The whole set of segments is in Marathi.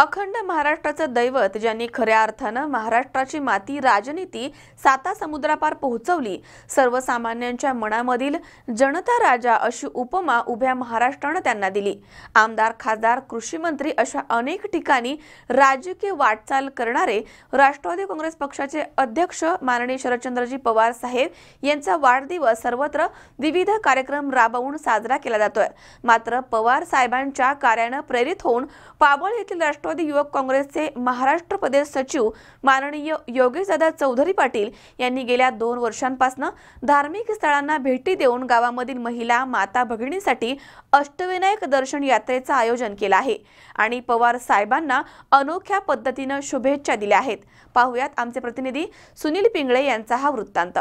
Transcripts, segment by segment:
अखंड महाराष्ट्राचं दैवत ज्यांनी खऱ्या अर्थानं महाराष्ट्राची माती राजनीती साता समुद्रापार पोहोचवली सर्वसामान्यांच्या मनामधील जनता राजा अशी उपमा उभ्या महाराष्ट्रानं त्यांना दिली. आमदार खासदार कृषी मंत्री अशा अनेक ठिकाणी राजकीय वाटचाल करणारे राष्ट्रवादी काँग्रेस पक्षाचे अध्यक्ष माननीय शरदचंद्रजी पवार साहेब यांचा वाढदिवस सर्वत्र विविध कार्यक्रम राबवून साजरा केला जातोय. मात्र पवार साहेबांच्या कार्यानं प्रेरित होऊन पाबळ येथील राष्ट्रवादी युवक काँग्रेसचे महाराष्ट्र प्रदेश सचिव माननीय योगेशदादा चौधरी पाटील यांनी गेल्या दोन वर्षांपासून धार्मिक स्थळांना भेटी देऊन गावामधील महिला माता भगिनींसाठी अष्टविनायक दर्शन यात्रेचं आयोजन केलं आहे. आणि पवार साहेबांना अनोख्या पद्धतीनं शुभेच्छा दिल्या आहेत. पाहुयात आमचे प्रतिनिधी सुनील पिंगळे यांचा हा वृत्तांत.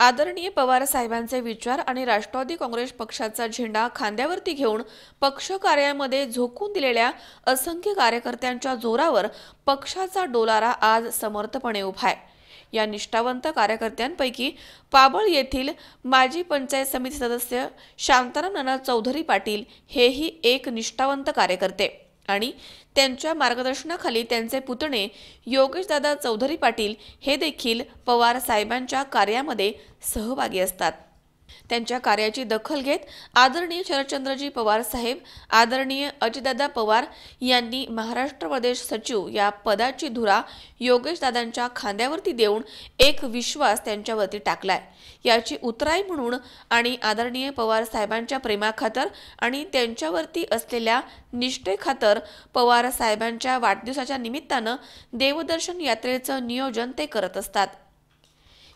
आदरणीय पवार साहेबांचे विचार आणि राष्ट्रवादी काँग्रेस पक्षाचा झेंडा खांद्यावरती घेऊन पक्ष कार्यामध्ये झोकून दिलेल्या असंख्य कार्यकर्त्यांच्या जोरावर पक्षाचा डोलारा आज समर्थपणे उभा आहे. या निष्ठावंत कार्यकर्त्यांपैकी पाबळ येथील माजी पंचायत समिती सदस्य शांताराम नाना चौधरी पाटील हेही एक निष्ठावंत कार्यकर्ते. आणि त्यांच्या मार्गदर्शनाखाली त्यांचे पुतणे योगेशदादा चौधरी पाटील हे देखील पवार साहेबांच्या कार्यामध्ये सहभागी असतात. त्यांच्या कार्याची दखल घेत आदरणीय शरदचंद्रजी पवार साहेब आदरणीय अजितदादा पवार यांनी महाराष्ट्र प्रदेश सचिव या पदाची धुरा योगेशदादांच्या खांद्यावरती देऊन एक विश्वास त्यांच्यावरती टाकलाय. याची उतराई म्हणून आणि आदरणीय पवार साहेबांच्या प्रेमाखातर आणि त्यांच्यावरती असलेल्या निष्ठेखातर पवार साहेबांच्या वाढदिवसाच्या निमित्तानं देवदर्शन यात्रेचं नियोजन ते करत असतात.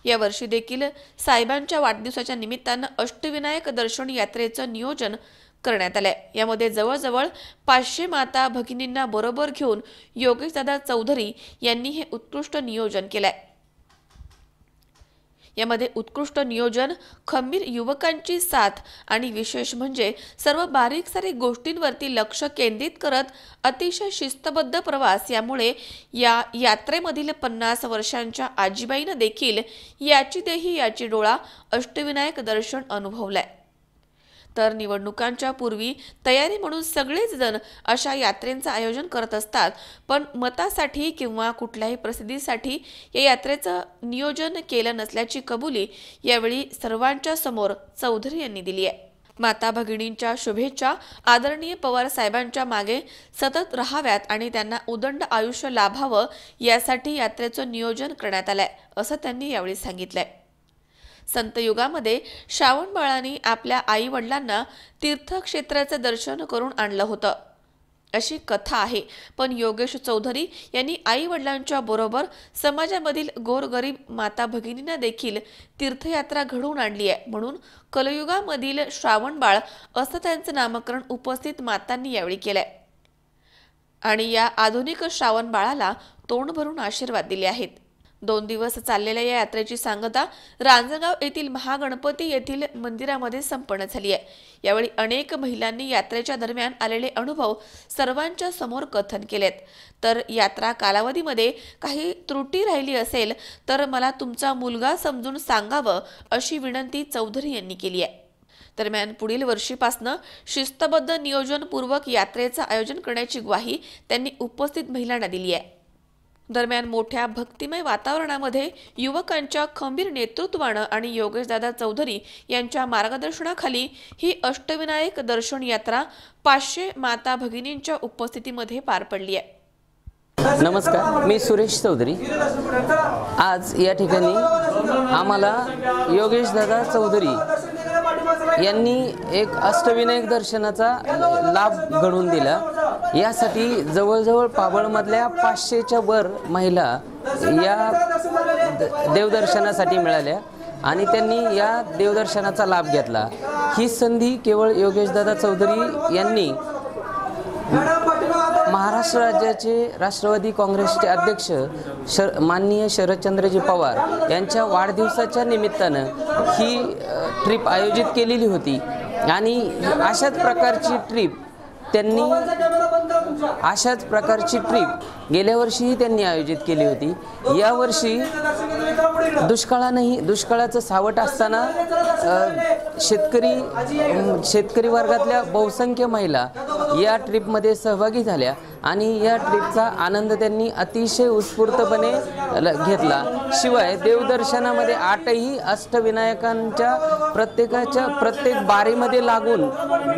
यावर्षी देखील साहेबांच्या वाढदिवसाच्या निमित्तानं अष्टविनायक दर्शन यात्रेचं नियोजन करण्यात आलंय. यामध्ये जवळजवळ पाचशे माता भगिनींना बरोबर घेऊन योगेशदादा चौधरी यांनी हे उत्कृष्ट नियोजन केलंय. यामध्ये उत्कृष्ट नियोजन खंबीर युवकांची साथ आणि विशेष म्हणजे सर्व बारीक सारीक गोष्टींवरती लक्ष केंद्रित करत अतिशय शिस्तबद्ध प्रवास यामुळे या यात्रेमधील पन्नास वर्षांच्या आजीबाईनं देखील याची देही याची डोळा अष्टविनायक दर्शन अनुभवलाय. तर निवडणुकांच्या पूर्वी तयारी म्हणून सगळेच जण अशा यात्रेंचं आयोजन करत असतात. पण मतासाठी किंवा कुठल्याही प्रसिद्धीसाठी या यात्रेचं नियोजन केलं नसल्याची कबुली यावेळी सर्वांच्या समोर चौधरी यांनी दिली आहे. माता भगिनींच्या शुभेच्छा आदरणीय पवार साहेबांच्या मागे सतत राहाव्यात आणि त्यांना उदंड आयुष्य लाभावं यासाठी यात्रेचं नियोजन करण्यात आलंय असं त्यांनी यावेळी सांगितलंय. संतयुगामध्ये श्रावण बाळाने आपल्या आई वडिलांना तीर्थक्षेत्राचं दर्शन करून आणलं होतं. अशी कथा आहे. पण योगेश चौधरी यांनी आई वडिलांच्या बरोबर समाजामधील गोरगरीब माता भगिनींना देखील तीर्थयात्रा घडवून आणली आहे. म्हणून कलयुगामधील श्रावण बाळ असं त्यांचं नामकरण उपस्थित मातांनी यावेळी केलंय. आणि या आधुनिक श्रावण बाळाला तोंड भरून आशीर्वाद दिले आहेत. दोन दिवस चाललेल्या या यात्रेची सांगता रांजणगाव येथील महागणपती येथील मंदिरामध्ये संपन्न झाली आहे. यावेळी अनेक महिलांनी यात्रेच्या दरम्यान आलेले अनुभव सर्वांच्या समोर कथन केलेत. तर यात्रा कालावधीमध्ये काही त्रुटी राहिली असेल तर मला तुमचा मुलगा समजून सांगावं अशी विनंती चौधरी यांनी केली आहे. दरम्यान पुढील वर्षीपासनं शिस्तबद्ध नियोजनपूर्वक यात्रेचं आयोजन करण्याची ग्वाही त्यांनी उपस्थित महिलांना दिली आहे. दरम्यान मोठ्या भक्तिमय वातावरणामध्ये युवकांच्या खंबीर नेतृत्वानं आणि योगेशदादा चौधरी यांच्या मार्गदर्शनाखाली ही अष्टविनायक दर्शन यात्रा पाचशे माता भगिनींच्या उपस्थितीमध्ये पार पडली आहे. नमस्कार मी सुरेश चौधरी. आज या ठिकाणी आम्हाला योगेश दादा चौधरी यांनी एक अष्टविनायक दर्शनाचा लाभ घडवून दिला. यासाठी जवळजवळ पाबळमधल्या पाचशेच्या वर महिला या द- देवदर्शनासाठी मिळाल्या आणि त्यांनी या देवदर्शनाचा लाभ घेतला. ही संधी केवळ योगेशदादा चौधरी यांनी महाराष्ट्र राज्याचे राष्ट्रवादी काँग्रेसचे अध्यक्ष शर माननीय शरदचंद्रजी पवार यांच्या वाढदिवसाच्या निमित्तानं ही ट्रिप आयोजित केलेली होती. आणि अशाच प्रकारची ट्रिप त्यांनी अशाच प्रकारची ट्रिप गेल्या वर्षीही त्यांनी आयोजित केली होती. यावर्षी दुष्काळानंही दुष्काळाचं सावट असताना शेतकरी शेतकरी वर्गातल्या बहुसंख्य महिला या ट्रिपमध्ये सहभागी झाल्या आणि या ट्रिपचा आनंद त्यांनी अतिशय उत्स्फूर्तपणे ल- घेतला. शिवाय देवदर्शनामध्ये आठही अष्टविनायकांच्या प्रत्येकाच्या प्रत्येक बारीमध्ये लागून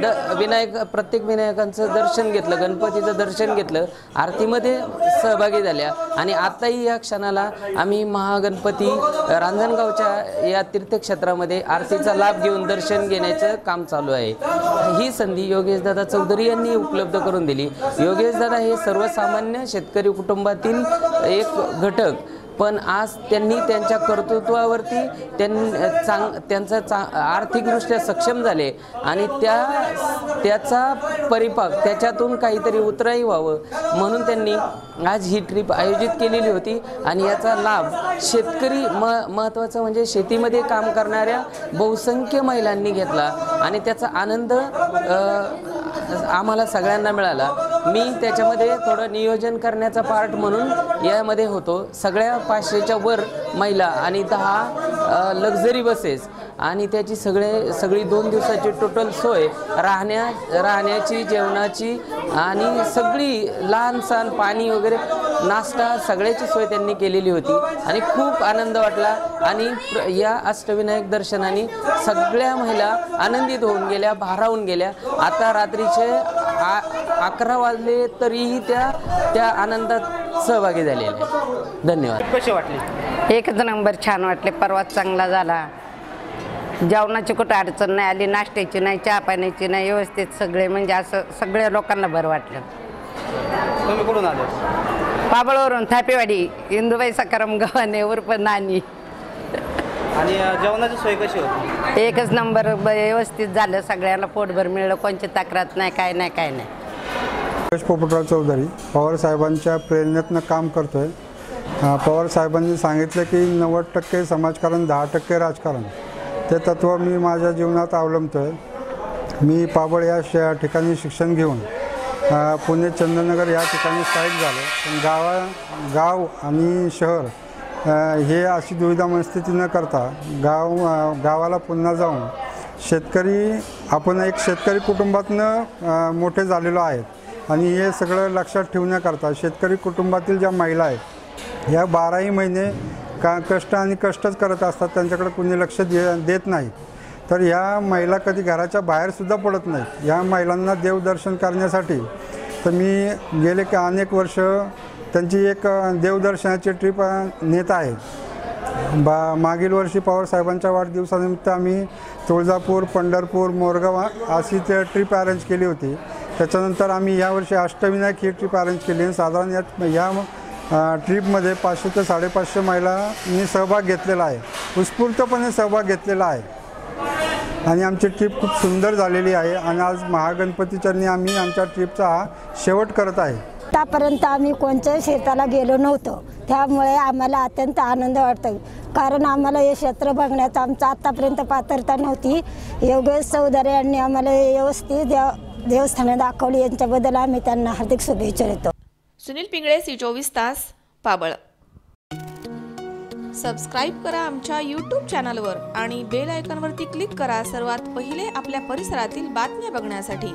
द विनायक प्रत्येक विनायकांचं दर्शन घेतलं गणपतीचं दर्शन घेतलं आरतीमध्ये सहभागी झाल्या. आणि आताही या क्षणाला आम्ही महागणपती रांजणगावच्या या तीर्थक्षेत्रामध्ये आरतीचा लाभ घेऊन दर्शन घेण्याचं काम चालू आहे. ही संधी योगेशदादा चौधरी यांनी उपलब्ध करून दिली. योगेशदादा हे सर्वसामान्य शेतकरी कुटुंबातील एक घटक. पण आज त्यांनी त्यांच्या कर्तृत्वावरती त्यां चांग त्यांचा चा आर्थिकदृष्ट्या सक्षम झाले. आणि त्या त्याचा परिपाक त्याच्यातून काहीतरी उतराई व्हावं म्हणून त्यांनी आज ही ट्रिप आयोजित केलेली होती. आणि याचा लाभ शेतकरी म महत्त्वाचं म्हणजे शेतीमध्ये काम करणाऱ्या बहुसंख्य महिलांनी घेतला. आणि त्याचा आनंद आम्हाला सगळ्यांना मिळाला. मी त्याच्यामध्ये थोडं नियोजन करण्याचा पार्ट म्हणून यामध्ये होतो. सगळ्या पाचशेच्या वर महिला आणि दहा लक्झरी बसेस आणि त्याची सगळे सगळी दोन दिवसाची टोटल सोय राहण्या राहण्याची जेवणाची आणि सगळी लहान सहान पाणी वगैरे नाश्ता सगळ्याची सोय त्यांनी केलेली होती आणि खूप आनंद वाटला आणि या अष्टविनायक दर्शनाने सगळ्या महिला आनंदित होऊन गेल्या भारावून गेल्या. आता रात्रीचे आ अकरा वाजले तरीही त्या त्या आनंदात सहभागी झालेल्या आहेत. धन्यवाद. कशी वाटली? एकच नंबर छान वाटले. परवाच चांगला झाला. जेवणाची कुठं अडचण नाही आली. नाश्त्याची नाही चहा पाण्याची नाही. व्यवस्थित सगळे म्हणजे असं सगळ्या लोकांना बरं वाटलं. तुम्ही कुठून आले? पाबळवरून थापेवाडी इंदुबाई सकाराम गव्हाणे उर्फ नानी. आणि जेवणाची सोय कशी होती? एकच नंबर व्यवस्थित झालं. सगळ्यांना पोटभर मिळलं. कोणची तक्रार नाही काय नाही काय नाही. पोपटराव चौधरी पवार साहेबांच्या प्रेरणेतनं काम करतो आहे पवार साहेबांनी सांगितलं की नव्वद टक्के समाजकारण दहा टक्के राजकारण. ते तत्त्व मी माझ्या जीवनात अवलंबतो आहे मी पाबळ या श ठिकाणी शिक्षण घेऊन पुणे चंदननगर या ठिकाणी स्थायिक झालो. पण गावा गाव आणि शहर हे अशी दुविधा मनस्थिती न करता गाव गावाला पुन्हा जाऊन शेतकरी आपण एक शेतकरी कुटुंबातनं मोठे झालेलो आहेत. आणि हे सगळं लक्षात ठेवण्याकरता शेतकरी कुटुंबातील ज्या महिला आहेत ह्या बाराही महिने का कष्ट आणि कष्टच करत असतात त्यांच्याकडे कुणी लक्ष दे देत नाही. तर ह्या महिला कधी घराच्या बाहेरसुद्धा पडत नाहीत. ह्या महिलांना देवदर्शन करण्यासाठी तर मी गेले का अनेक वर्ष त्यांची एक देवदर्शनाची ट्रिप नेत आहे. बा मागील वर्षी पवार साहेबांच्या वाढदिवसानिमित्त आम्ही तुळजापूर पंढरपूर मोरगाव अशी ते ट्रिप अरेंज केली होती. त्याच्यानंतर आम्ही यावर्षी अष्टविनायक ही ट्रिप अरेंज केली आणि साधारण या या ट्रीपमध्ये ट्रिपमध्ये पाचशे ते साडेपाचशे महिलांनी सहभाग घेतलेला आहे. उत्स्फूर्तपणे सहभाग घेतलेला आहे. आणि आमची ट्रिप खूप सुंदर झालेली आहे आणि आज महागणपतीच्यांनी आम्ही आमच्या ट्रिपचा हा शेवट करत आहे. आतापर्यंत आम्ही कोणत्याही शेताला गेलो नव्हतो. त्यामुळे आम्हाला अत्यंत आनंद वाटतो. कारण आम्हाला हे क्षेत्र बघण्याचं आमचं आत्तापर्यंत पात्रता नव्हती. योगेश चौधरी यांनी आम्हाला हे व्यवस्थित देव देवस्थानं दाखवली. यांच्याबद्दल आम्ही त्यांना हार्दिक शुभेच्छा देतो. सुनील पिंगळे सी चोवीस तास पाबळ. सबस्क्राईब करा आमच्या यूट्यूब चॅनलवर आणि बेल आयकॉनवरती क्लिक करा. सर्वात पहिले आपल्या परिसरातील बातम्या बघण्यासाठी.